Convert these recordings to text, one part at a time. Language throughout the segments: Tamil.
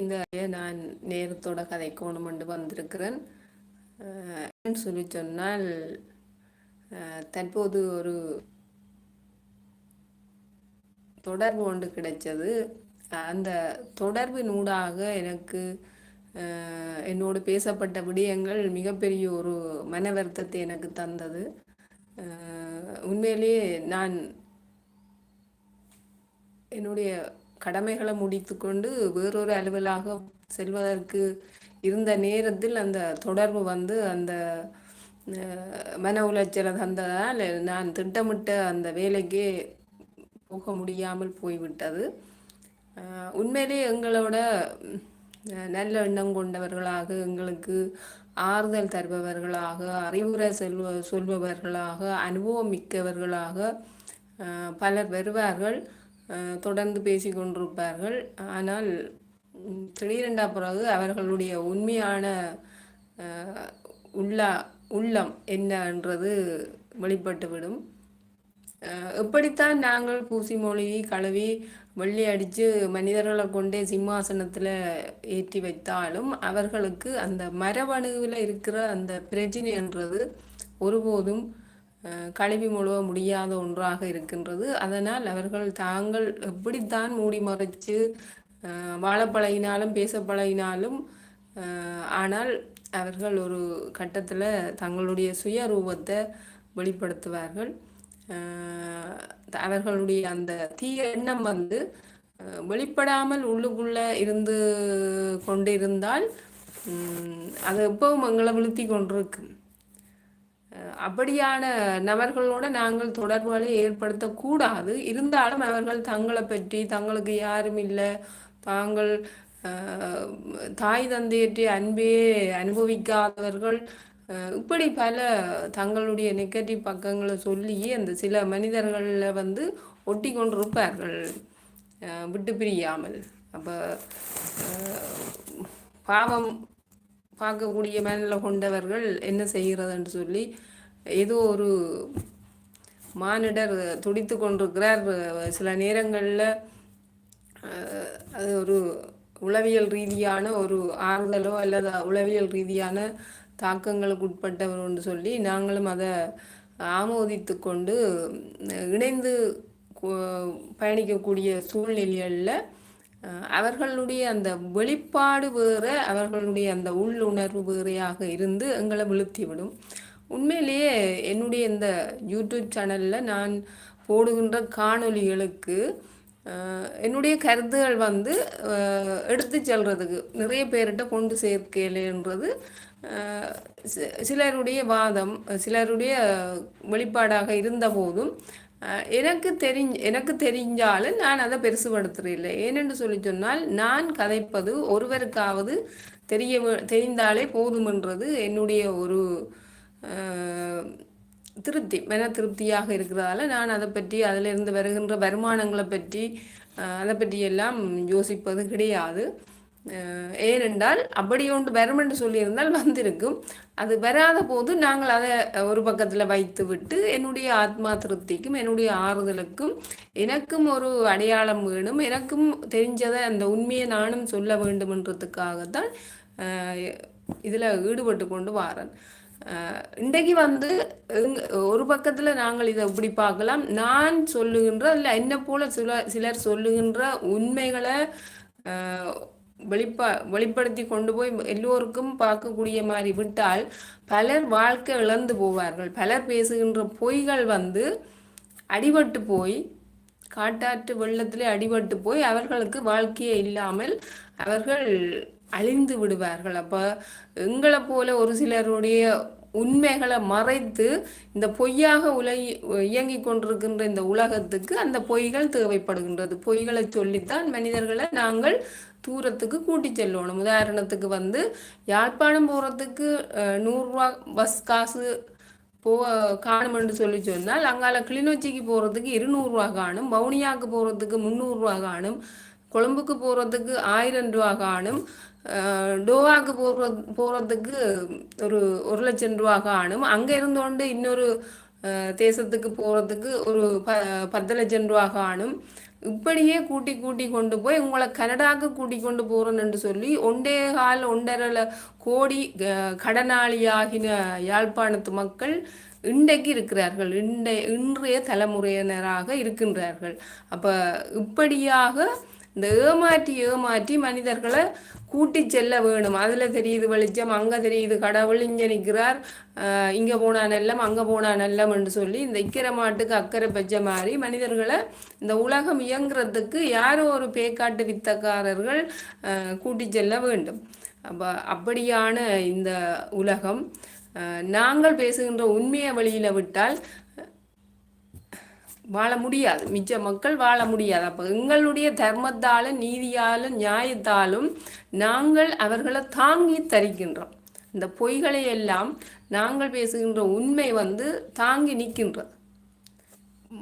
இந்த நான் நேரத்தோட கதைக்கோணும் என்று வந்திருக்கிறேன். சொல்லி சொன்னால் தற்போது ஒரு தொடர்பு ஒன்று கிடைச்சது. அந்த தொடர்பினூடாக எனக்கு என்னோடு பேசப்பட்ட விடயங்கள் மிகப்பெரிய ஒரு மன வருத்தத்தை எனக்கு தந்தது. உண்மையிலேயே நான் என்னுடைய கடமைகளை முடித்து கொண்டு வேறொரு அலுவலாக செல்வதற்கு இருந்த நேரத்தில் அந்த தொடர்பு வந்து அந்த மன உளைச்சலை தந்ததால் நான் திட்டமிட்ட அந்த வேலைக்கே போக முடியாமல் போய்விட்டது. உண்மையிலே எங்களோட நல்ல எண்ணம் கொண்டவர்களாக எங்களுக்கு ஆறுதல் தருபவர்களாக அறிவுரை செல்வ சொல்பவர்களாக அனுபவம் மிக்கவர்களாக பலர் வருவார்கள். தொடர்ந்து பேசி கொண்டிருப்பார்கள். ஆனால் திடீரெண்டா பிறகு அவர்களுடைய உண்மையான உள்ள உள்ளம் என்னன்றது வெளிப்பட்டுவிடும். எப்படித்தான் நாங்கள் பூசி மொழி கழுவி வெள்ளி அடித்து மனிதர்களை கொண்டே சிம்மாசனத்தில் ஏற்றி வைத்தாலும் அவர்களுக்கு அந்த மரபணுவில் இருக்கிற அந்த பிரச்சனைன்றது ஒருபோதும் கழுவி முழுவ முடியாத ஒன்றாக இருக்கின்றது. அதனால் அவர்கள் தாங்கள் எப்படித்தான் மூடி மறைச்சு வாழப்பழகினாலும் பேசப்பழகினாலும் பேச பழகினாலும் ஆனால் அவர்கள் ஒரு கட்டத்தில் தங்களுடைய சுய ரூபத்தை வெளிப்படுத்துவார்கள் அவர்களுடைய அந்த தீய எண்ணம் வந்து வெளிப்படாமல் உள்ளுக்குள்ளே இருந்து கொண்டிருந்தால் அது எப்பவும் எங்களை விழுத்தி கொண்டிருக்கு அப்படியான நபர்களோட நாங்கள் தொடர்புகளை ஏற்படுத்தக்கூடாது. இருந்தாலும் அவர்கள் தங்களை பற்றி தங்களுக்கு யாரும் இல்லை. தாங்கள் தாய் தந்தையற்றி அன்பே அனுபவிக்காதவர்கள் இப்படி பல தங்களுடைய நெகட்டிவ் பக்கங்களை சொல்லி அந்த சில மனிதர்களில் வந்து ஒட்டி கொண்டிருப்பார்கள் விட்டு பிரியாமல் அப்போ பாவம் பார்க்கக்கூடிய மனநிலை கொண்டவர்கள் என்ன செய்கிறதுன்னு சொல்லி ஏதோ ஒரு மானிடர் துடித்து கொண்டிருக்கிறார். சில நேரங்களில் அது ஒரு உளவியல் ரீதியான ஒரு ஆறுதலோ அல்லது உளவியல் ரீதியான தாக்கங்களுக்கு உட்பட்டவர் என்று சொல்லி நாங்களும் அதை ஆமோதித்து கொண்டு இணைந்து பயணிக்கக்கூடிய சூழ்நிலைகளில் அவர்களுடைய அந்த வெளிப்பாடு வேறு அவர்களுடைய அந்த உள்ளுணர்வு வேறையாக இருந்து எங்களை விழுத்திவிடும். உண்மையிலேயே என்னுடைய இந்த யூடியூப் சேனலில் நான் போடுகின்ற காணொலிகளுக்கு என்னுடைய கருத்துகள் வந்து எடுத்து செல்றதுக்கு நிறைய பேர்கிட்ட கொண்டு சேர்க்கலைன்றது சிலருடைய வாதம் சிலருடைய வெளிப்பாடாக இருந்த போதும் எனக்கு தெரிஞ்ச எனக்கு தெரிஞ்சாலும் நான் அதை பெருசுபடுத்துறதில்லை. ஏனென்று சொல்லி சொன்னால் நான் கதைப்பது ஒருவருக்காவது தெரிய தெரிந்தாலே போதுமென்றது என்னுடைய ஒரு திருப்தி மன திருப்தியாக இருக்கிறதால நான் அதை பற்றி அதிலிருந்து வருகின்ற வருமானங்களை பற்றி அதை பற்றி எல்லாம் யோசிப்பது கிடையாது. ஏனென்றால் அப்படி ஒன்று வரும் என்று சொல்லியிருந்தால் வந்திருக்கும். அது வராத போது நாங்கள் அதை ஒரு பக்கத்தில் வைத்து விட்டு என்னுடைய ஆத்மா திருப்திக்கும் என்னுடைய ஆறுதலுக்கும் எனக்கும் ஒரு அடையாளம் வேணும் எனக்கும் தெரிஞ்சதை அந்த உண்மையை நானும் சொல்ல வேண்டுமென்றதுக்காகத்தான் இதில் ஈடுபட்டு கொண்டு வாரன். இன்றைக்கு வந்து ஒரு பக்கத்தில் நாங்கள் இதை இப்படி பார்க்கலாம். நான் சொல்லுகின்ற இல்லை என்ன போல சில சிலர் சொல்லுகின்ற உண்மைகளை வெளிப்பா வெளிப்படுத்தி கொண்டு போய் எல்லோருக்கும் பார்க்கக்கூடிய மாதிரி விட்டால் பலர் வாழ்க்கை இழந்து போவார்கள். பலர் பேசுகின்ற பொய்கள் வந்து அடிபட்டு போய் காட்டாற்று வெள்ளத்திலே அடிபட்டு போய் அவர்களுக்கு வாழ்க்கையே இல்லாமல் அவர்கள் அழிந்து விடுவார்கள். அப்போ எங்களை போல ஒரு சிலருடைய உண்மைகளை மறைத்து இந்த பொய்யாக உலகி இயங்கி கொண்டிருக்கின்ற இந்த உலகத்துக்கு அந்த பொய்கள் தேவைப்படுகின்றது. பொய்களை சொல்லித்தான் மனிதர்களை நாங்கள் தூரத்துக்கு கூட்டி செல்லணும். உதாரணத்துக்கு வந்து யாழ்ப்பாணம் போகிறதுக்கு நூறுரூவா பஸ் காசு போ காணும்னு சொல்லி சொன்னால் அங்கால கிளிநொச்சிக்கு போகிறதுக்கு இருநூறுவா காணும் வவுனியாவுக்கு போகிறதுக்கு முந்நூறுரூவா காணும் கொழும்புக்கு போகிறதுக்கு ஆயிரம் ரூபா காணும் டோவாக்கு போகிற போகிறதுக்கு ஒரு ஒரு லட்சம் ரூபா காணும் அங்கே இருந்தோண்டு இன்னொரு தேசத்துக்கு போகிறதுக்கு ஒரு ப பத்து லட்சம் ரூபா காணும் இப்படியே கூட்டி கூட்டி கொண்டு போய் உங்களை கனடாக்கு கூட்டி கொண்டு போகிறேன்னு சொல்லி ஒன்றே கால் ஒன்றரை கோடி கடனாளியாகின யாழ்ப்பாணத்து மக்கள் இன்றைக்கு இருக்கிறார்கள். இன்றைய இன்றைய தலைமுறையினராக இருக்கின்றார்கள். அப்போ இப்படியாக இந்த ஏமாற்றி ஏமாற்றி மனிதர்களை கூட்டி செல்ல வேணும். அதில் தெரியுது வெளிச்சம் அங்கே தெரியுது கடவுள் இங்கே நிற்கிறார் இங்கே போனா நல்லம் அங்கே போனா நல்லம் என்று சொல்லி இந்த இக்கிற மாட்டுக்கு அக்கறை பெற்ற மாதிரி மனிதர்களை இந்த உலகம் இயங்குறதுக்கு யாரோ ஒரு பேக்காட்டு வித்தக்காரர்கள் கூட்டி செல்ல வேண்டும். அப்போ அப்படியான இந்த உலகம் நாங்கள் பேசுகின்ற உண்மையை வழியில் விட்டால் வாழ முடியாது. மிச்ச மக்கள் வாழ முடியாது. அப்போ எங்களுடைய தர்மத்தாலும் நீதியாலும் நியாயத்தாலும் நாங்கள் அவர்களை தாங்கி தரிக்கின்றோம். இந்த பொய்களை எல்லாம் நாங்கள் பேசுகின்ற உண்மை வந்து தாங்கி நிற்கின்றது.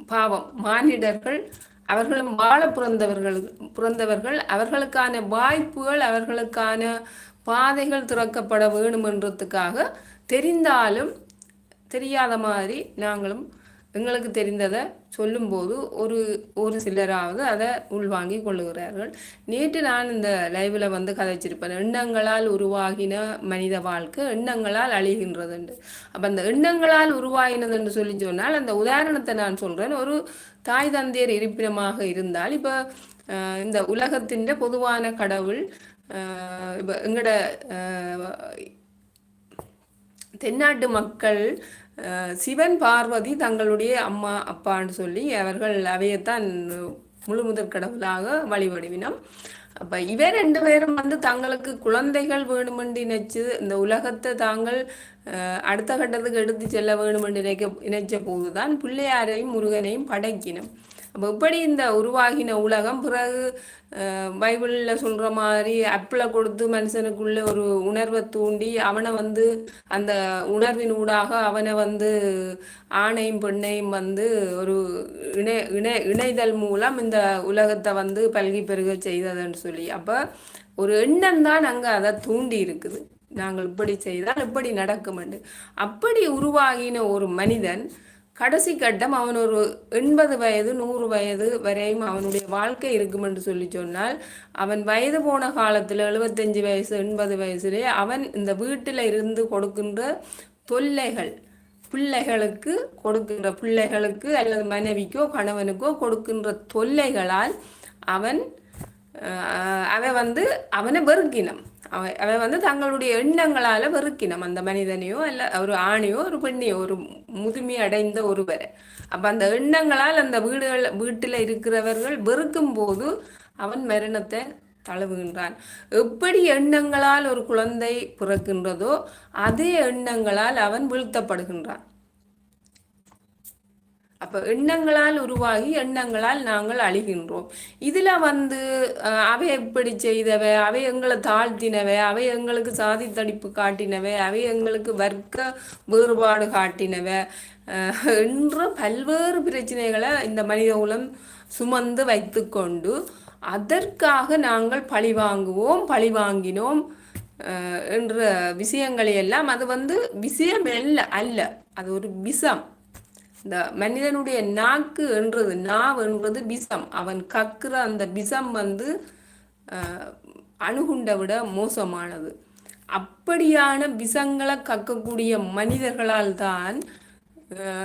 பாவம். மானிடர்கள் அவர்களும் வாழ பிறந்தவர்கள் பிறந்தவர்கள் அவர்களுக்கான வாய்ப்புகள் அவர்களுக்கான பாதைகள் திறக்கப்பட வேணுமென்றதுக்காக தெரிந்தாலும் தெரியாத மாதிரி நாங்களும் எங்களுக்கு தெரிந்ததை சொல்லும்போது ஒரு ஒரு சிலராவது அதை உள்வாங்கி கொள்ளுகிறார்கள். நேற்று நான் இந்த லைவில் வந்து கதைச்சிருப்பேன். எண்ணங்களால் உருவாகின மனித வாழ்க்கை எண்ணங்களால் அழிகின்றது என்று அப்போ அந்த எண்ணங்களால் உருவாகினது என்று சொல்லி சொன்னால் அந்த உதாரணத்தை நான் சொல்கிறேன் ஒரு தாய் தந்தையர் இருப்பிடமாக இருந்தால் இப்போ இந்த உலகத்தின் பொதுவான கடவுள் இப்போ எங்களோட தென்னாட்டு மக்கள் சிவன் பார்வதி தங்களுடைய அம்மா அப்பான்னு சொல்லி அவர்கள் அவையத்தான் முழு முதற் கடவுளாக வழிபடுவினம். அப்போ இவ ரெண்டு பேரும் வந்து தங்களுக்கு குழந்தைகள் வேணுமென்று நினைச்சு இந்த உலகத்தை தாங்கள் அடுத்த கட்டத்துக்கு எடுத்து செல்ல வேணுமென்று நினைக்க நினைச்ச போதுதான் பிள்ளையாரையும் முருகனையும் படைக்கினம். அப்போ எப்படி இந்த உருவாகின உலகம்? பிறகு பைபிளில் சொல்கிற மாதிரி அப்பில் கொடுத்து மனுஷனுக்குள்ளே ஒரு உணர்வை தூண்டி அவனை வந்து அந்த உணர்வின் ஊடாக அவனை வந்து ஆணையும் பெண்ணையும் வந்து ஒரு இணை இணை இணைதல் மூலம் இந்த உலகத்தை வந்து பல்கி பெருக செய்ததுன்னு சொல்லி. அப்போ ஒரு எண்ணம் தான் அங்கே அதை தூண்டி இருக்குது. நாங்கள் இப்படி செய்தால் இப்படி நடக்குமெண்டு அப்படி உருவாகின ஒரு மனிதன் கடைசி கட்டம் அவன் ஒரு எண்பது வயது நூறு வயது வரையும் அவனுடைய வாழ்க்கை இருக்கும் என்று சொல்லி சொன்னால் அவன் வயது போன காலத்தில் எழுபத்தஞ்சு வயசு எண்பது வயசுலே அவன் இந்த வீட்டில் இருந்து கொடுக்கின்ற தொல்லைகள் பிள்ளைகளுக்கு கொடுக்கின்ற பிள்ளைகளுக்கு அல்லது மனைவிக்கோ கணவனுக்கோ கொடுக்கின்ற தொல்லைகளால் அவன் அவன் வந்து அவனை வெறுக்கினம் அவன் அவன் வந்து தங்களுடைய எண்ணங்களால் வெறுக்கினம் அந்த மனிதனையோ அல்ல ஒரு ஆணையோ ஒரு பெண்ணையோ ஒரு முதுமை அடைந்த ஒருவரை. அப்போ அந்த எண்ணங்களால் அந்த வீடுகள் வீட்டில் இருக்கிறவர்கள் வெறுக்கும் போது அவன் மரணத்தை தழுவுகின்றான். எப்படி எண்ணங்களால் ஒரு குழந்தை பிறக்கின்றதோ அதே எண்ணங்களால் அவன் வீழ்த்தப்படுகின்றான். அப்போ எண்ணங்களால் உருவாகி எண்ணங்களால் நாங்கள் அழிகின்றோம். இதில் வந்து அவை எப்படி செய்தவை அவை எங்களை தாழ்த்தினவை அவை எங்களுக்கு சாதி தடிப்பு காட்டினவை அவை எங்களுக்கு வர்க்க வேறுபாடு காட்டினவை என்ற பல்வேறு பிரச்சனைகளை இந்த மனித குலம் சுமந்து வைத்து கொண்டு அதற்காக நாங்கள் பழி வாங்குவோம் பழி வாங்கினோம் என்ற விஷயங்களை எல்லாம். அது வந்து விஷயம் அல்ல அல்ல. அது ஒரு விஷம். இந்த மனிதனுடைய நாக்கு என்றது நாவ் என்றது விஷம் அவன் கக்குற அந்த விஷம் வந்து அணுகுண்டை விட மோசமானது. அப்படியான விஷங்களை கக்கக்கூடிய மனிதர்களால் தான்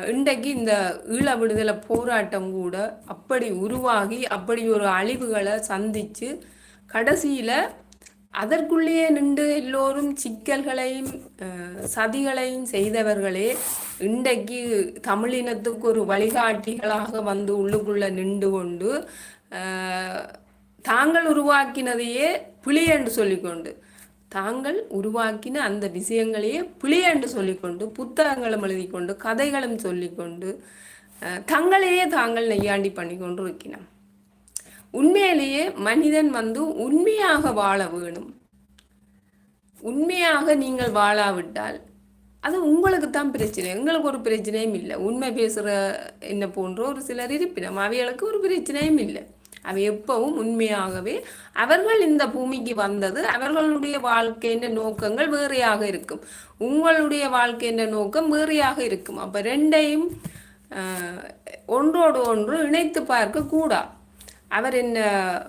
இன்றைக்கு இந்த ஈழ விடுதலை போராட்டம் கூட அப்படி உருவாகி அப்படி ஒரு அழிவுகளை சந்தித்து கடைசியில் அதற்குள்ளேயே நின்று எல்லோரும் சிக்கல்களையும் சதிகளையும் செய்தவர்களே இன்றைக்கு தமிழினத்துக்கு ஒரு வழிகாட்டிகளாக வந்து உள்ளுக்குள்ள நின்று கொண்டு தாங்கள் உருவாக்கினதையே பிழை என்று சொல்லிக்கொண்டு தாங்கள் உருவாக்கின அந்த விஷயங்களையே பிழை என்று சொல்லிக்கொண்டு புத்தகங்களும் எழுதி கொண்டு கதைகளும் சொல்லிக்கொண்டு தங்களையே தாங்கள் நெய்யாண்டி பண்ணி கொண்டு இருக்கிறோம். உண்மையிலேயே மனிதன் வந்து உண்மையாக வாழ வேணும். உண்மையாக நீங்கள் வாழாவிட்டால் அது உங்களுக்கு தான் பிரச்சனை. எங்களுக்கு ஒரு பிரச்சனையும் இல்லை. உண்மை பேசுகிற என்ன போன்ற ஒரு சிலர் இருப்பினம் அவைகளுக்கு ஒரு பிரச்சனையும் இல்லை. அவை எப்பவும் உண்மையாகவே அவர்கள் இந்த பூமிக்கு வந்தது அவர்களுடைய வாழ்க்கையின் நோக்கங்கள் வேறையாக இருக்கும். உங்களுடைய வாழ்க்கைன்ற நோக்கம் வேறையாக இருக்கும். அப்போ ரெண்டையும் ஒன்றோடு ஒன்று இணைத்து பார்க்க கூடாது அவர் என்ன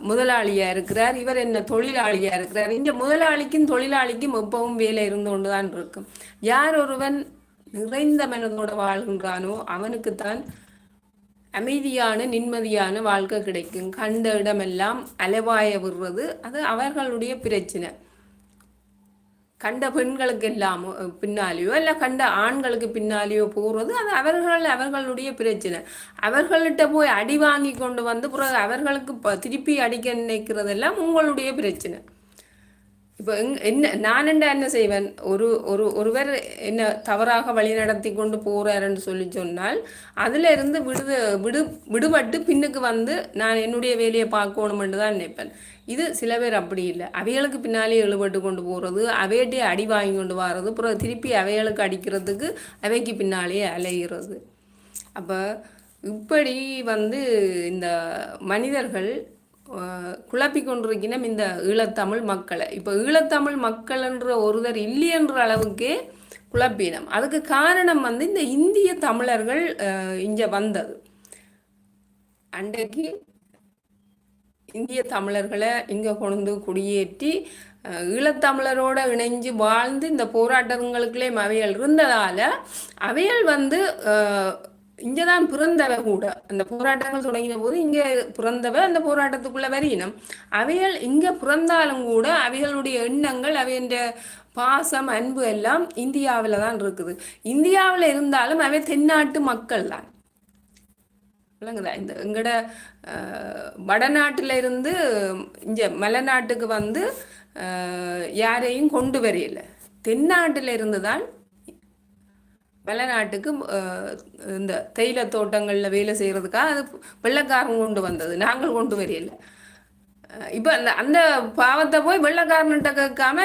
முதலாளியா இருக்கிறார் இவர் என்ன தொழிலாளியா இருக்கிறார். இந்த முதலாளிக்கும் தொழிலாளிக்கும் எப்பவும் வேலை இருந்து கொண்டுதான் இருக்கும். யார் ஒருவன் நிறைந்த மனதோட வாழ்கின்றானோ அவனுக்குத்தான் அமைதியான நிம்மதியான வாழ்க்கை கிடைக்கும். கண்ட இடமெல்லாம் அலைவாய விடுறது. அது அவர்களுடைய பிரச்சனை. கண்ட பெண்களுக்கு எல்லாம் பின்னாலேயோ இல்லை கண்ட ஆண்களுக்கு பின்னாலேயோ போகிறது அது அவர்கள் அவர்களுடைய பிரச்சனை. அவர்கள்ட்ட போய் அடி வாங்கி கொண்டு வந்து பிறகு அவர்களுக்கு திருப்பி அடிக்க நினைக்கிறதெல்லாம் உங்களுடைய பிரச்சனை. இப்போ என்ன நான் என்ன செய்வேன்? ஒரு ஒரு ஒருவர் என்ன தவறாக வழி நடத்தி கொண்டு போகிறாருன்னு சொல்லி சொன்னால் அதில் இருந்து விடுத விடு விடுபட்டு பின்னுக்கு வந்து நான் என்னுடைய வேலையை பார்க்கணுமென்று தான் நினைப்பேன். இது சில பேர் அப்படி இல்லை. அவைகளுக்கு பின்னாலே எழுபட்டு கொண்டு போகிறது அவையிட்டே அடி வாங்கி கொண்டு வர்றது அப்புறம் திருப்பி அவைகளுக்கு அடிக்கிறதுக்கு அவைக்கு பின்னாலே அலைகிறது அப்போ இப்படி வந்து இந்த மனிதர்கள் குழப்பி கொண்டிருக்கணும் இந்த ஈழத்தமிழ் மக்களை. இப்போ ஈழத்தமிழ் மக்கள் என்ற ஒருவர் இல்லையன்ற அளவுக்கு குழப்பினம். அதுக்கு காரணம் வந்து இந்த இந்திய தமிழர்கள் இங்கே வந்தது. அன்றைக்கு இந்திய தமிழர்களை இங்கே கொண்டு குடியேற்றி ஈழத்தமிழரோட இணைஞ்சு வாழ்ந்து இந்த போராட்டங்களுக்குள்ளே அவையல் இருந்ததால் அவையல் வந்து இங்கதான் பிறந்தவ கூட அந்த போராட்டங்கள் தொடங்கின போது இங்கே பிறந்தவ அந்த போராட்டத்துக்குள்ள வரையினம் அவைகள் இங்கே பிறந்தாலும் கூட அவைகளுடைய எண்ணங்கள் அவைய பாசம் அன்பு எல்லாம் இந்தியாவில தான் இருக்குது. இந்தியாவில் இருந்தாலும் அவை தென்னாட்டு மக்கள் தான். விளங்குதா? இந்த எங்கட வடநாட்டில் இருந்து இங்கே மலைநாட்டுக்கு வந்து யாரையும் கொண்டு வரையில. தென்னாட்டில் இருந்து தான் வெளிநாட்டுக்கு இந்த தேயிலை தோட்டங்களில் வேலை செய்கிறதுக்காக அது வெள்ளக்காரன் கொண்டு வந்தது. நாங்கள் கொண்டு வரையில. இப்போ அந்த அந்த பாவத்தை போய் வெள்ளக்காரன்கிட்ட கேட்காம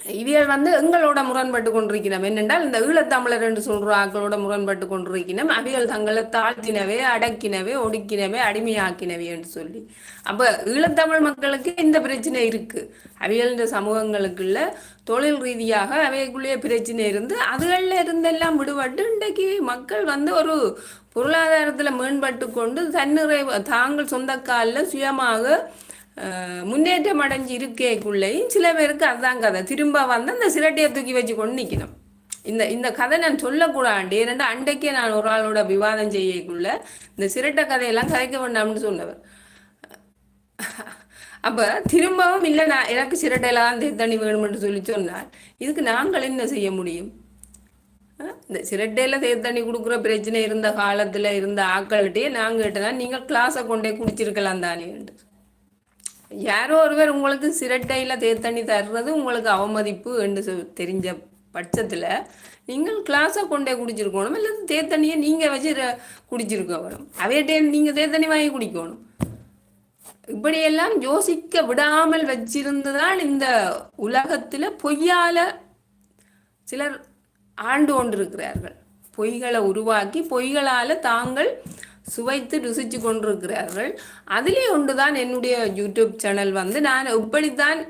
இவியல் வந்து எங்களோட முரண்பட்டு கொண்டிருக்கிறோம். என்னென்றால் இந்த ஈழத்தமிழர் என்று சொல்ற ஆக்களோட முரண்பட்டு கொண்டிருக்கிறோம். அவியல் தங்களை தாழ்த்தினவே அடக்கினவே ஒடுக்கினவே அடிமையாக்கினவே என்று சொல்லி. அப்ப ஈழத்தமிழ் மக்களுக்கு இந்த பிரச்சனை இருக்கு. அவியல் சமூகங்களுக்குள்ள தொழில் ரீதியாக அவைக்குள்ளேயே பிரச்சனை இருந்து அதுகளில் இருந்தெல்லாம் விடுபட்டு இன்றைக்கு மக்கள் வந்து ஒரு பொருளாதாரத்தில் மேம்பட்டு கொண்டு தன்னிறைவு தாங்கள் சொந்த காலில் சுயமாக முன்னேற்றம் அடைஞ்சு இருக்கேக்குள்ளேயும் சில பேருக்கு அதுதான் கதை. திரும்ப வந்து அந்த சிரட்டையை தூக்கி வச்சு கொண்டு நிற்கணும் இந்த இந்த கதை நான் சொல்லக்கூடாது. ஏன்னா அண்டைக்கே நான் ஒரு ஆளோட விவாதம் செய்யக்குள்ள இந்த சிரட்டை கதையெல்லாம் கதைக்க வேண்டாம்னு சொன்னவர். அப்போ திரும்பவும் இல்லை நான் எனக்கு சிரட்டையெல்லாம் தண்ணி வேணும்னு சொல்லி சொன்னார். இதுக்கு நாங்கள் என்ன செய்ய முடியும்? இந்த சிரட்டையில் தேர்தண்ணி கொடுக்குற பிரச்சனை இருந்த காலத்தில் இருந்த ஆக்கள்கிட்டயே நாங்கள் கேட்டதான் நீங்கள் கிளாஸை கொண்டே குடிச்சிருக்கலாம் தானே யாரோ ஒருவர் உங்களுக்கு சிரட்டையில் தேத்தண்ணி தர்றது உங்களுக்கு அவமதிப்பு என்று தெரிஞ்ச பட்சத்தில் நீங்கள் கிளாஸை கொண்டே குடிச்சிருக்கணும் இல்லை தேத்தண்ணியை நீங்கள் வச்சு குடிச்சிருக்கணும். அவையிட்டே நீங்கள் தேத்தண்ணி வாங்கி குடிக்கணும். இப்படியெல்லாம் யோசிக்க விடாமல் வச்சிருந்துதான் இந்த உலகத்தில் பொய்யால் சிலர் ஆண்டு கொண்டிருக்கிறார்கள். பொய்களை உருவாக்கி பொய்களால் தாங்கள் சுவைத்து ருசித்து கொண்டிருக்கிறார்கள். அதிலே ஒன்றுதான் என்னுடைய யூடியூப் சேனல் வந்து. நான் இப்படித்தான்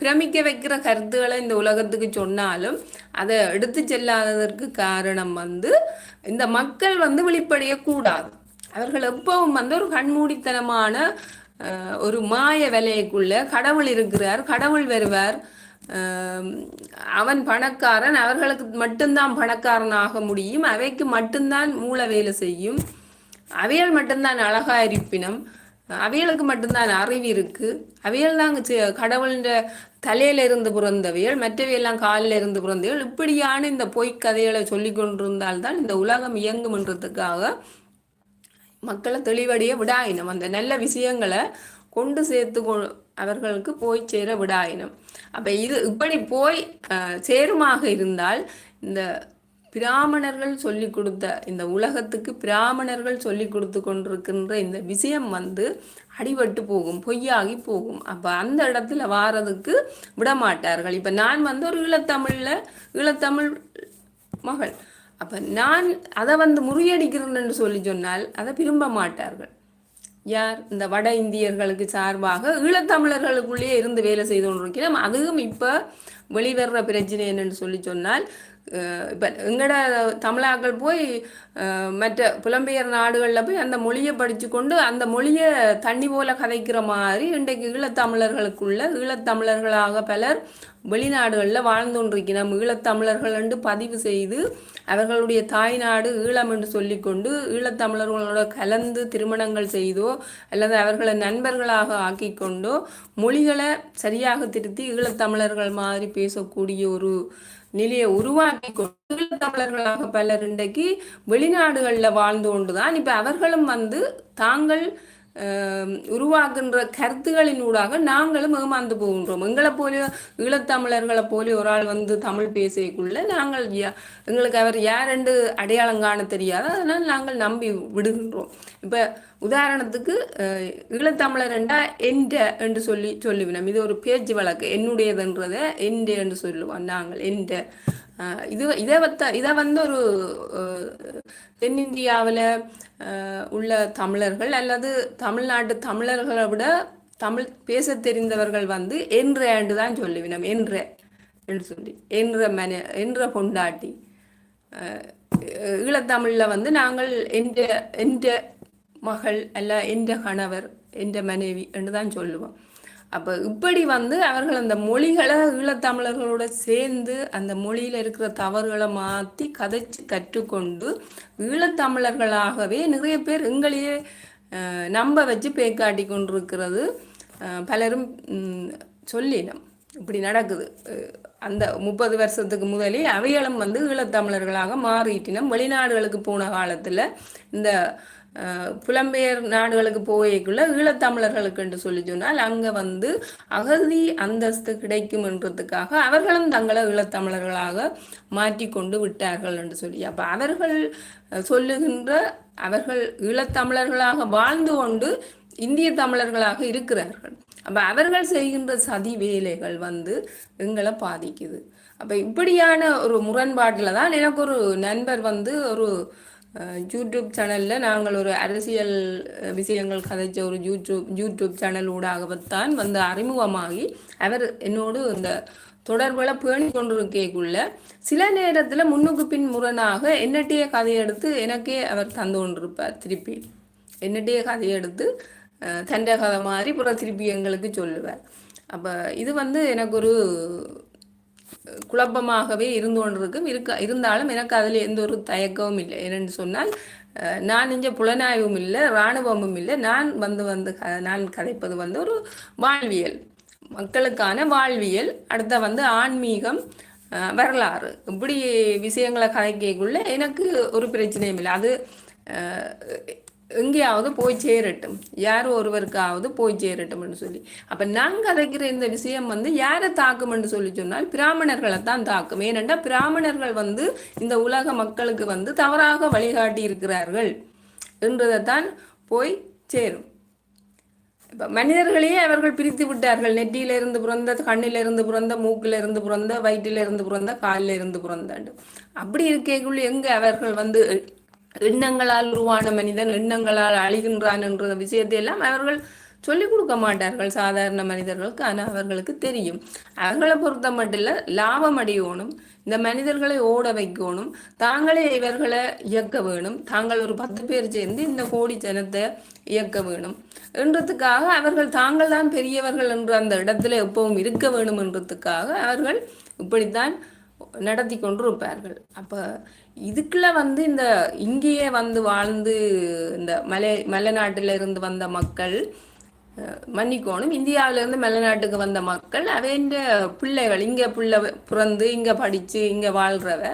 பிரமிக்க வைக்கிற கருத்துக்களை இந்த உலகத்துக்கு சொன்னாலும் அதை எடுத்து செல்லாததற்கு காரணம் வந்து இந்த மக்கள் வந்து வெளிப்படையக்கூடாது. அவர்கள் எப்பவும் வந்து ஒரு கண்மூடித்தனமான ஒரு மாய விலைக்குள்ள கடவுள் இருக்கிறார் கடவுள் வருவார். அவன் பணக்காரன் அவர்களுக்கு மட்டும்தான் பணக்காரன் ஆக முடியும் அவைக்கு மட்டும்தான் மூளை வேலை செய்யும். அவியல் மட்டும்தான் அழகா இருப்பினம் அவியலுக்கு மட்டும்தான் அறிவு இருக்கு. அவியல் தாங்க கடவுளின் தலையில இருந்து பிறந்தவையல் மற்றவையெல்லாம் காலில் இருந்து பிறந்தவைகள் இப்படியான இந்த பொய் கதைகளை சொல்லி கொண்டிருந்தால்தான் இந்த உலகம் இயங்கும்ன்றதுக்காக மக்களை தெளிவடைய விடாயினம். அந்த நல்ல விஷயங்களை கொண்டு சேர்த்து அவர்களுக்கு போய் சேர விடாயினம். அப்ப இது இப்படி போய் சேருமாக இருந்தால் இந்த பிராமணர்கள் சொல்லி கொடுத்த இந்த உலகத்துக்கு பிராமணர்கள் சொல்லி கொடுத்து கொண்டிருக்கின்ற இந்த விஷயம் வந்து அடிபட்டு போகும் பொய்யாகி போகும். அப்போ அந்த இடத்துல வாரதுக்கு விடமாட்டார்கள். இப்போ நான் வந்து ஒரு ஈழத்தமிழில் ஈழத்தமிழ் மகள். அப்போ நான் அதை வந்து முறியடிக்கிறேன்னு சொல்லி சொன்னால் அதை விரும்ப மாட்டார்கள். யார்? இந்த வட இந்தியர்களுக்கு சார்பாக ஈழத்தமிழர்களுக்குள்ளேயே இருந்து வேலை செய்து கொண்டிருக்கிறோம். அதுவும் இப்போ வெளிவர்ற பிரச்சனை என்னன்னு சொல்லி சொன்னால் இப்போ எங்கட தமிழாக்கள் போய் மற்ற புலம்பெயர் நாடுகளில் போய் அந்த மொழியை படித்து கொண்டு அந்த மொழியை தண்ணி போல கதைக்கிற மாதிரி இன்றைக்கு ஈழத்தமிழர்களுக்குள்ள ஈழத்தமிழர்களாக பலர் வெளிநாடுகளில் வாழ்ந்து கொண்டிருக்கிறோம் ஈழத்தமிழர்கள் என்று பதிவு செய்து அவர்களுடைய தாய்நாடு ஈழம் என்று சொல்லிக்கொண்டு ஈழத்தமிழர்களோட கலந்து திருமணங்கள் செய்தோ அல்லது அவர்களை நண்பர்களாக ஆக்கிக்கொண்டோ மொழிகளை சரியாக திருத்தி ஈழத்தமிழர்கள் மாதிரி பேசக்கூடிய ஒரு நிலையை உருவாக்கி கொண்டு தமிழர்களாக பலர் இன்றைக்கு வெளிநாடுகளில் வாழ்ந்து கொண்டுதான் இப்போ அவர்களும் வந்து தாங்கள் உருவாகின்ற கருத்துகளினூடாக நாங்களும் ஏமாந்து போகின்றோம். எங்களை போல ஈழத்தமிழர்களை போல ஒரு ஆள் வந்து தமிழ் பேசியக்குள்ள நாங்கள் யா- எங்களுக்கு அவர் யார் என்று அடையாளம் காண தெரியாது. அதனால் நாங்கள் நம்பி விடுகின்றோம். இப்போ உதாரணத்துக்கு ஈழத்தமிழர் என்றா என்ற என்று சொல்லி சொல்லுவினோம். இது ஒரு பேச்சு வழக்கு. என்னுடையதுன்றதை என்ற என்று சொல்லுவோம். நாங்கள் என்ற. இது இதை வத்த இதை வந்து ஒரு தென்னிந்தியாவில் உள்ள தமிழர்கள் அல்லது தமிழ்நாட்டு தமிழர்களை விட தமிழ் பேச தெரிந்தவர்கள் வந்து என்ற என்று தான் சொல்லுவினோம். என்ற என்று சொல்லி. என்ற மன என்ற பொண்டாட்டி. ஈழத்தமிழில் வந்து நாங்கள் என்ற என்ற மகள் அல்ல என்ற கணவர் என்ற மனைவி என்று தான் சொல்லுவோம். அப்போ இப்படி வந்து அவர்கள் அந்த மொழிகளை ஈழத்தமிழர்களோட சேர்ந்து அந்த மொழியில் இருக்கிற தவறுகளை மாற்றி கதைச்சு கற்றுக்கொண்டு ஈழத்தமிழர்களாகவே நிறைய பேர் எங்களையே நம்ப வச்சு பேக்காட்டி கொண்டிருக்கிறது. பலரும் சொல்லினோம். இப்படி நடக்குது. அந்த முப்பது வருஷத்துக்கு முதலே அவைகளும் வந்து ஈழத்தமிழர்களாக மாறிட்டினம். வெளிநாடுகளுக்கு போன காலத்தில் இந்த புலம்பெயர் நாடுகளுக்கு போய்க்குள்ள ஈழத்தமிழர்களுக்கு என்று சொல்லி சொன்னால் அங்கே வந்து அகதி அந்தஸ்து கிடைக்கும் என்றதுக்காக அவர்களும் தங்களை ஈழத்தமிழர்களாக மாற்றிக்கொண்டு விட்டார்கள் என்று சொல்லி. அப்போ அவர்கள் சொல்லுகின்ற அவர்கள் ஈழத்தமிழர்களாக வாழ்ந்து கொண்டு இந்திய தமிழர்களாக இருக்கிறார்கள். அப்போ அவர்கள் செய்கின்ற சதி வேலைகள் வந்து எங்களை பாதிக்குது. அப்போ இப்படியான ஒரு முரண்பாட்டில் தான் எனக்கு ஒரு நண்பர் வந்து ஒரு யூடியூப் சேனலில் நாங்கள் ஒரு அரசியல் விஷயங்கள் கதைச்ச ஒரு யூடியூப் யூடியூப் சேனல் ஊடாகத்தான் வந்து அறிமுகமாகி அவர் என்னோடு இந்த தொடர்புகளை பேணி கொண்டிருக்கேக்குள்ள சில நேரத்தில் முன்னுக்கு பின் முரணாக என்னட்டையே கதையெடுத்து எனக்கே அவர் தந்து கொண்டிருப்பார் திருப்பி. என்னட்டையே கதையெடுத்து அஹ், தண்டை கதை மாதிரி புற திருப்பி எங்களுக்கு சொல்லுவார். அப்போ இது வந்து எனக்கு ஒரு குழப்பமாகவே இருந்து கொண்டிருக்கும் இருக்க இருந்தாலும் எனக்கு அதில் எந்த ஒரு தயக்கமும் இல்லை. என்னென்று சொன்னால் நான் இங்கே புலனாய்வும் இல்லை இராணுவமும் இல்லை. நான் வந்து வந்து க- நான் கதைப்பது வந்து ஒரு வாழ்வியல். மக்களுக்கான வாழ்வியல். அடுத்த வந்து ஆன்மீகம் வரலாறு. இப்படி விஷயங்களை கதைக்கக்குள்ள எனக்கு ஒரு பிரச்சனையும் இல்லை. அது எங்கேயாவது போய் சேரட்டும். யார் ஒருவருக்காவது போய் சேரட்டும்னு சொல்லி. அப்போ நான் கதைக்கிற இந்த விஷயம் வந்து யாரை தாக்கும்னு சொல்லி சொன்னால் பிராமணர்களை தான் தாக்கும். ஏனென்றால் பிராமணர்கள் வந்து இந்த உலக மக்களுக்கு வந்து தவறாக வழிகாட்டி இருக்கிறார்கள் என்றதைத்தான் போய் சேரும். இப்போ மனிதர்களையே அவர்கள் பிரித்து விட்டார்கள். நெற்றியில இருந்து பிறந்த கண்ணிலிருந்து பிறந்த மூக்கிலிருந்து பிறந்த வயிற்றிலிருந்து பிறந்த காலில் இருந்து பிறந்தாண்டு அப்படி இருக்கைக்குள் எங்கே அவர்கள் வந்து எண்ணங்களால் உருவான மனிதன் எண்ணங்களால் அழிகின்றான் என்ற விஷயத்தை எல்லாம் அவர்கள் சொல்லிக் கொடுக்க மாட்டார்கள். சாதாரண மனிதர்களுக்கு ஆனால் அவர்களுக்கு தெரியும். அவர்களை பொறுத்த மட்டும் லாபம் அடையணும் இந்த மனிதர்களை ஓட வைக்கணும் தாங்களே இவர்களை இயக்க வேணும் தாங்கள் ஒரு பத்து பேர் சேர்ந்து இந்த கோடி ஜனத்தை இயக்க வேணும் என்றதுக்காக அவர்கள் தாங்கள் தான் பெரியவர்கள் என்று அந்த இடத்துல எப்பவும் இருக்க வேணும் என்றதுக்காக அவர்கள் இப்படித்தான் நடத்தி கொண்டிருப்பார்கள் அப்போ இதுக்குள்ள வந்து இந்த இங்கேயே வந்து வாழ்ந்து இந்த மலை மலைநாட்டில இருந்து வந்த மக்கள் மன்னிக்கோணும் இந்தியாவில இருந்து மலைநாட்டுக்கு வந்த மக்கள் அவைன்ற பிள்ளைகள் இங்கே பிள்ளை பிறந்து இங்கே படித்து இங்கே வாழ்கிறவ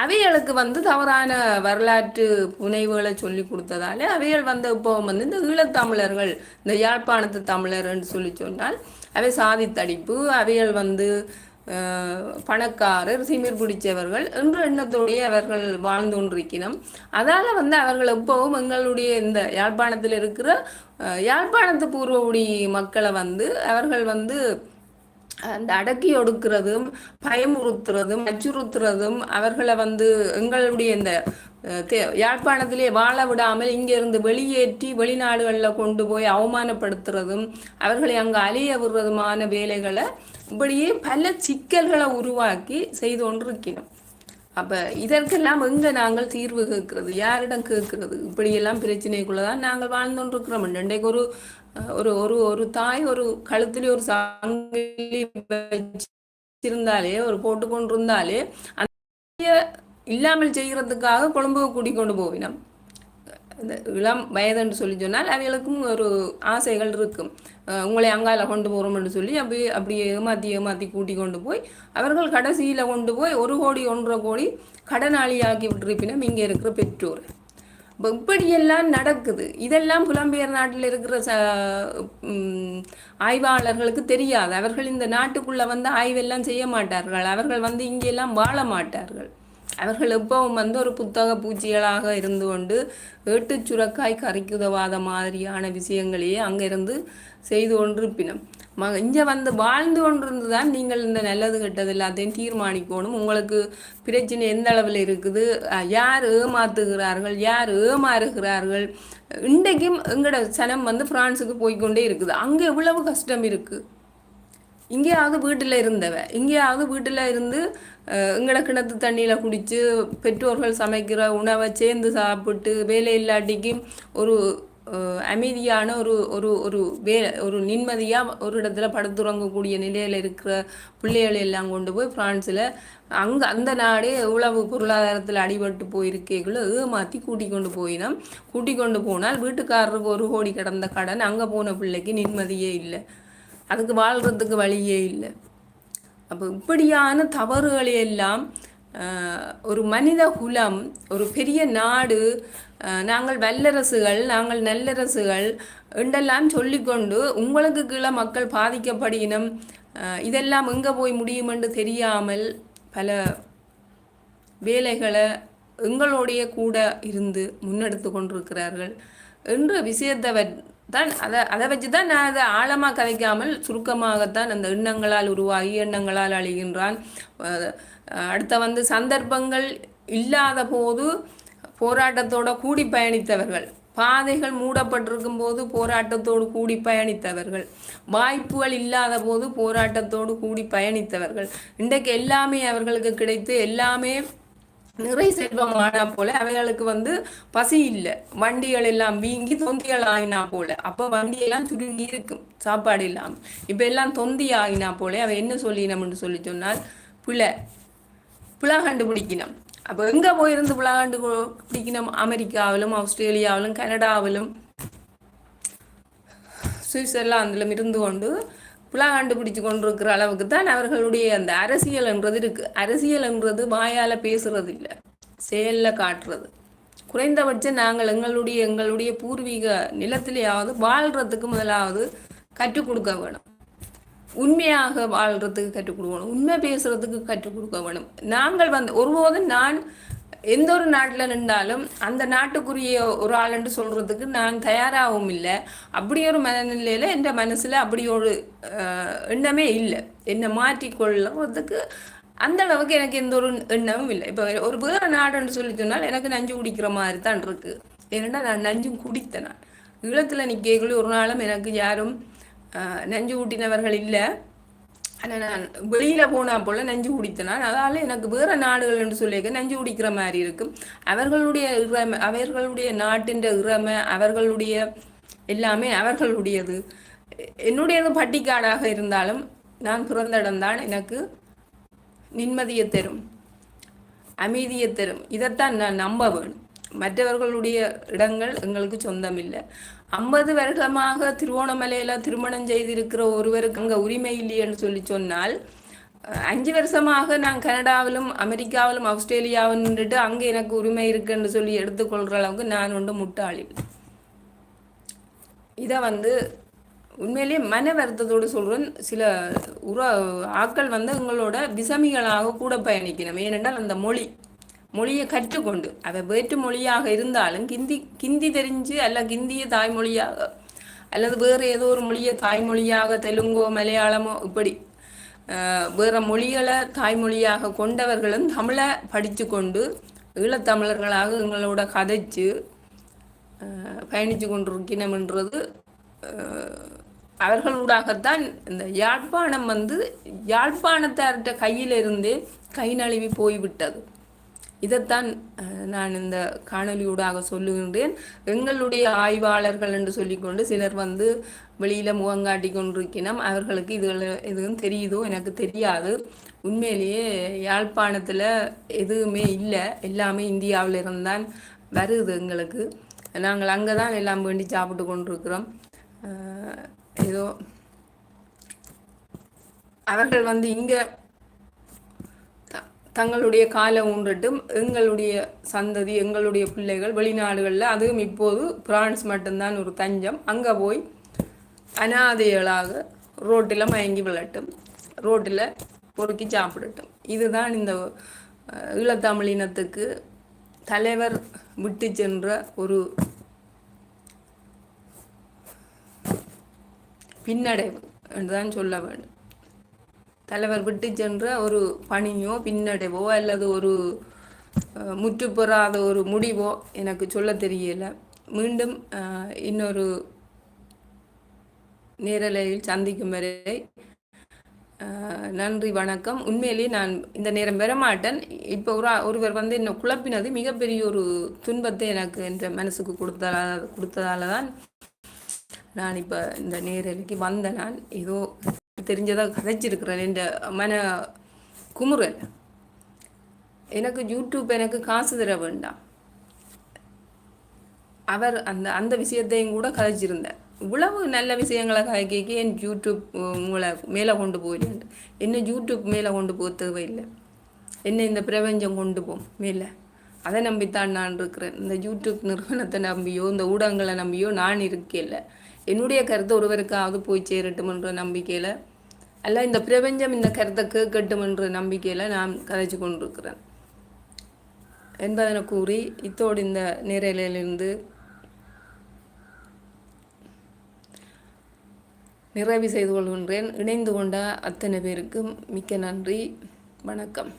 அவைகளுக்கு வந்து தவறான வரலாற்று புனைவுகளை சொல்லி கொடுத்ததால அவைகள் வந்த இப்போ வந்து இந்த ஈழத்தமிழர்கள் இந்த யாழ்ப்பாணத்து தமிழர்ன்னு சொல்லி சொன்னால் அவை சாதி தடிப்பு அவைகள் வந்து பணக்காரர் சிமிர் பிடிச்சவர்கள் என்ற எண்ணத்தோடைய அவர்கள் வாழ்ந்து கொண்டிருக்கணும் அதால வந்து அவர்கள் எப்பவும் எங்களுடைய இந்த யாழ்ப்பாணத்தில் இருக்கிற அஹ், யாழ்ப்பாணத்து பூர்வகுடி மக்களை வந்து அவர்கள் வந்து அந்த அடக்கி ஒடுக்கிறதும் பயமுறுத்துறதும் அச்சுறுத்துறதும் அவர்களை வந்து எங்களுடைய இந்த தே- யாழ்ப்பாணத்திலே வாழ விடாமல் இங்கிருந்து வெளியேற்றி வெளிநாடுகளில் கொண்டு போய் அவமானப்படுத்துறதும் அவர்களை அங்கே அழிய விடுறதுமான வேலைகளை இப்படியே பல சிக்கல்களை உருவாக்கி செய்து கொண்டிருக்கணும் அப்ப இதற்கெல்லாம் எங்க நாங்கள் தீர்வு கேட்கறது? யாரிடம் கேட்கறது? இப்படியெல்லாம் பிரச்சனைக்குள்ளதான் நாங்கள் வாழ்ந்து கொண்டிருக்கிறோம். இன்றைக்கு ஒரு ஒரு ஒரு ஒரு தாய் ஒரு கழுத்துல ஒரு சங்கிலி வச்சிருந்தாலே ஒரு போட்டு கொண்டிருந்தாலே அந்த இல்லாமல் செய்கிறதுக்காக கொழும்பு கூட்டிக் கொண்டு போவினம். இந்த இளம் வயதுன்னு சொல்லி சொன்னால் அவைகளுக்கும் ஒரு ஆசைகள் இருக்கும். உங்களை அங்கால கொண்டு போகிறோம்னு சொல்லி அப்படியே அப்படியே ஏமாற்றி ஏமாற்றி கூட்டி கொண்டு போய் அவர்கள் கடைசியில் கொண்டு போய் ஒரு கோடி ஒன்றரை கோடி கடனாளியாக்கி விட்டுருப்பினும் இங்கே இருக்கிற பெற்றோர். இப்படியெல்லாம் நடக்குது? இதெல்லாம் புலம்பெயர் நாட்டில் இருக்கிற ச ஆய்வாளர்களுக்கு தெரியாது. அவர்கள் இந்த நாட்டுக்குள்ளே வந்து ஆய்வெல்லாம் செய்ய மாட்டார்கள். அவர்கள் வந்து இங்கெல்லாம் வாழ மாட்டார்கள். அவர்கள் எப்பவும் வந்து ஒரு புத்தக பூச்சிகளாக இருந்து கொண்டு ஏட்டு சுரக்காய் கறிக்குதவாத மாதிரியான விஷயங்களையே அங்கிருந்து செய்து கொண்டிருப்பினம். ம இங்கே வந்து வாழ்ந்து கொண்டிருந்து தான் நீங்கள் இந்த நல்லது கெட்டது எல்லாத்தையும் தீர்மானிக்கணும். உங்களுக்கு பிரச்சனை எந்த அளவில் இருக்குது? யார் ஏமாத்துகிறார்கள்? யார் ஏமாறுகிறார்கள்? இன்றைக்கும் எங்களோட சனம் வந்து ஃப்ரான்ஸுக்கு போய்கொண்டே இருக்குது. அங்கே எவ்வளவு கஷ்டம் இருக்குது இங்கேயாவது வீட்டில் இருந்தவ இங்கேயாவது வீட்டில் இருந்து எங்களை கிணத்து தண்ணியில் குடித்து பெற்றோர்கள் சமைக்கிற உணவை சேர்ந்து சாப்பிட்டு வேலை இல்லாட்டிக்கும் ஒரு அமைதியான ஒரு ஒரு ஒரு வே ஒரு நிம்மதியாக ஒரு இடத்துல படுத்துறங்கக்கூடிய நிலையில் இருக்கிற பிள்ளைகளை எல்லாம் கொண்டு போய் ஃப்ரான்ஸில் அங்கே அந்த நாடே உளவு பொருளாதாரத்தில் அடிபட்டு போயிருக்கேக்குள்ள ஏமாற்றி கூட்டி கொண்டு போயினோம் கூட்டி கொண்டு போனால் வீட்டுக்காரருக்கு ஒரு கோடி கிடந்த கடன் அங்கே போன பிள்ளைக்கு நிம்மதியே இல்லை. அதுக்கு வாழ்கிறதுக்கு வழியே இல்லை. அப்போ இப்படியான தவறுகளை எல்லாம் ஒரு மனித குலம் ஒரு பெரிய நாடு நாங்கள் வல்லரசுகள் நாங்கள் நல்லரசுகள் என்றெல்லாம் சொல்லிக்கொண்டு உங்களுக்கு கீழே மக்கள் பாதிக்கப்படினும் இதெல்லாம் எங்கே போய் முடியும் என்று தெரியாமல் பல வேலைகளை எங்களுடைய கூட இருந்து முன்னெடுத்து கொண்டிருக்கிறார்கள். என்ற விஷயத்தை தான் அதை அதை வச்சு தான் நான் அதை ஆழமாக கதைக்காமல் சுருக்கமாகத்தான் அந்த எண்ணங்களால் உருவாகி எண்ணங்களால் அழிகின்றான். அடுத்த வந்து சந்தர்ப்பங்கள் இல்லாத போது போராட்டத்தோட கூடி பயணித்தவர்கள். பாதைகள் மூடப்பட்டிருக்கும் போது போராட்டத்தோடு கூடி பயணித்தவர்கள். வாய்ப்புகள் இல்லாத போது போராட்டத்தோடு கூடி பயணித்தவர்கள். இன்றைக்கு எல்லாமே அவர்களுக்கு கிடைத்து எல்லாமே நிறை செல்வம் ஆனா போல அவைகளுக்கு வந்து பசி இல்லை. வண்டிகள் எல்லாம் வீங்கி தொந்திகள் ஆகினா போல. அப்போ வண்டியெல்லாம் சுருங்கி இருக்கும். சாப்பாடு இல்லாமல் இப்போ எல்லாம் தொந்தி ஆகினா போல. அவ என்ன சொல்லினம்னு சொல்லி சொன்னால் பிள்ளை புலா கண்டுபிடிக்கணும். அப்போ எங்கே போயிருந்து விளையாண்டு பிடிக்கணும்? அமெரிக்காவிலும் ஆஸ்திரேலியாவிலும் கனடாவிலும். சுவிட்சர்லாந்திலும் இருந்து கொண்டு புலா கண்டுபிடிச்சு கொண்டிருக்கிற அளவுக்கு தான் அவர்களுடைய அந்த அரசியல் என்றது இருக்கு. அரசியல் என்றது வாயால் பேசுறது இல்லை. செயலில் காட்டுறது. குறைந்தபட்சம் நாங்கள் எங்களுடைய எங்களுடைய பூர்வீக நிலத்திலேயாவது வாழ்கிறதுக்கு முதலாவது கற்றுக் கொடுக்க வேணும். உண்மையாக வாழ்கிறதுக்கு கற்றுக் கொடுக்கணும். உண்மை பேசுறதுக்கு கற்றுக் கொடுக்க வேணும். நாங்கள் வந்து ஒருபோதும் நான் எந்த ஒரு நாட்டில் நின்றாலும் அந்த நாட்டுக்குரிய ஒரு ஆளுன்னு சொல்கிறதுக்கு நான் தயாராகவும் இல்லை. அப்படி ஒரு மனநிலையில் என் மனசில் அப்படி ஒரு எண்ணமே இல்லை. என்னை மாற்றிக்கொள்ளுறதுக்கு அந்த அளவுக்கு எனக்கு எந்த ஒரு எண்ணமும் இல்லை. இப்போ ஒரு வேறு நாடுன்னு சொல்லி சொன்னால் எனக்கு நஞ்சு குடிக்கிற மாதிரி தான் இருக்குது ஏன்னா நான் நஞ்சும் குடித்தேன் நான். ஈழத்தில் நிற்கக்குள்ளே ஒரு நாளும் எனக்கு யாரும் நெஞ்சு ஊட்டினவர்கள் இல்லை. ஆனால் நான் வெளியில் போனால் போல் நெஞ்சு குடித்தனால் அதால் எனக்கு வேறு நாடுகள் என்று சொல்லியிருக்க நஞ்சு குடிக்கிற மாதிரி இருக்கும். அவர்களுடைய இறமை அவர்களுடைய நாட்டின் இறமை அவர்களுடைய எல்லாமே அவர்களுடையது. என்னுடையது பட்டிக்காடாக இருந்தாலும் நான் பிறந்த இடம்தான் எனக்கு நிம்மதியை தரும் அமைதியை தரும். இதைத்தான் நான் நம்ப வேணும் மற்றவர்களுடைய இடங்கள் எங்களுக்கு சொந்தமில்லை ஐம்பது வருடமாக திருவோணமலையில திருமணம் செய்திருக்கிற ஒருவருக்கு அங்கே உரிமை இல்லையன்னு சொல்லி சொன்னால் அஞ்சு வருஷமாக நான் கனடாவிலும் அமெரிக்காவிலும் ஆஸ்திரேலியாவும் நின்றுட்டு அங்கே எனக்கு உரிமை இருக்குன்னு சொல்லி எடுத்துக்கொள்கிற அளவுக்கு நான் ஒன்று முட்டாளி. இதை வந்து உண்மையிலேயே மன வருத்தத்தோடு சொல்கிறேன் சில உற ஆக்கள் வந்து உங்களோட விசமிகளாக கூட பயணிக்கணும். ஏனென்றால் அந்த மொழி மொழியை கற்றுக்கொண்டு. அதை வேற்று மொழியாக இருந்தாலும் கிந்தி கிந்தி தெரிஞ்சு அல்ல கிந்திய தாய்மொழியாக அல்லது வேறு ஏதோ ஒரு மொழியை தாய்மொழியாக தெலுங்கோ மலையாளமோ இப்படி வேறு மொழிகளை தாய்மொழியாக கொண்டவர்களும் தமிழை படித்து கொண்டு ஈழத்தமிழர்களாக எங்களோட கதைச்சு பயணித்து கொண்டிருக்கணும்ன்றது அவர்களூடாகத்தான் இந்த யாழ்ப்பாணம் வந்து யாழ்ப்பாணத்தார்கிட்ட கையிலிருந்து கை நழுவி போய்விட்டது. இதைத்தான் நான் இந்த காணொலியூடாக சொல்லுகின்றேன். எங்களுடைய ஆய்வாளர்கள் என்று சொல்லிக்கொண்டு சிலர் வந்து வெளியில் முகங்காட்டி கொண்டிருக்கணும் அவர்களுக்கு இது எதுவும் தெரியுதோ எனக்கு தெரியாது. உண்மையிலேயே யாழ்ப்பாணத்தில் எதுவுமே இல்லை. எல்லாமே இந்தியாவில் இருந்தான் வருது எங்களுக்கு. நாங்கள் அங்கே தான் எல்லாம் வேண்டி சாப்பிட்டு கொண்டிருக்கிறோம். ஏதோ அவர்கள் வந்து இங்கே தங்களுடைய காலை ஊன்றட்டும் எங்களுடைய சந்ததி எங்களுடைய பிள்ளைகள் வெளிநாடுகளில் அதுவும் இப்போது பிரான்ஸ் மட்டும்தான் ஒரு தஞ்சம். அங்கே போய் அனாதைகளாக ரோட்டில் மயங்கி விளட்டும் ரோட்டில் பொறுக்கி சாப்பிடட்டும். இதுதான் இந்த ஈழத்தமிழினத்துக்கு தலைவர் விட்டு சென்ற ஒரு பின்னடைவு என்றுதான் சொல்ல வேண்டும். தலைவர் விட்டு சென்ற ஒரு பணியோ பின்னடைவோ அல்லது ஒரு முற்றுப்பெறாத ஒரு முடிவோ எனக்கு சொல்ல தெரியல. மீண்டும் இன்னொரு நேரலையில் சந்திக்கும் வரை நன்றி வணக்கம். உண்மையிலேயே நான் இந்த நேரம் வரமாட்டேன். இப்போ ஒரு ஒருவர் வந்து என்னை குழப்பினது மிகப்பெரிய ஒரு துன்பத்தை எனக்கு என்ற மனசுக்கு கொடுத்ததால கொடுத்ததால தான் நான் இப்போ இந்த நேரலைக்கு வந்தேன் நான். ஏதோ தெரிஞ்சதாக கதைச்சிருக்கிறேன். இந்த மன குமுறல். எனக்கு யூடியூப் எனக்கு காசு தர வேண்டாம். அவர் அந்த அந்த விஷயத்தையும் கூட கதைச்சிருந்தார் இவ்வளவு நல்ல விஷயங்களை கேட்க என் யூடியூப் உங்களை மேலே கொண்டு போயிட்டு என்ன யூடியூப் மேலே கொண்டு போக தேவையில்லை. என்ன இந்த பிரபஞ்சம் கொண்டு போம் மேலே. அதை நம்பித்தான் நான் இருக்கிறேன். இந்த யூடியூப் நிறுவனத்தை நம்பியோ இந்த ஊடகங்களை நம்பியோ நான் இருக்கல என்னுடைய கருத்தை ஒருவருக்காவது போய் சேரட்டும்ன்ற நம்பிக்கையில் அல்ல இந்த பிரபஞ்சம் இந்த கருத்தை கேட்கட்டும்ன்ற நம்பிக்கையில் நான் கதைச்சு கொண்டிருக்கிறேன். என்பதனை கூறி இத்தோடு இந்த நிறையிலிருந்து நிறைவு செய்து கொள்கின்றேன். இணைந்து கொண்ட அத்தனை பேருக்கும் மிக்க நன்றி. வணக்கம்.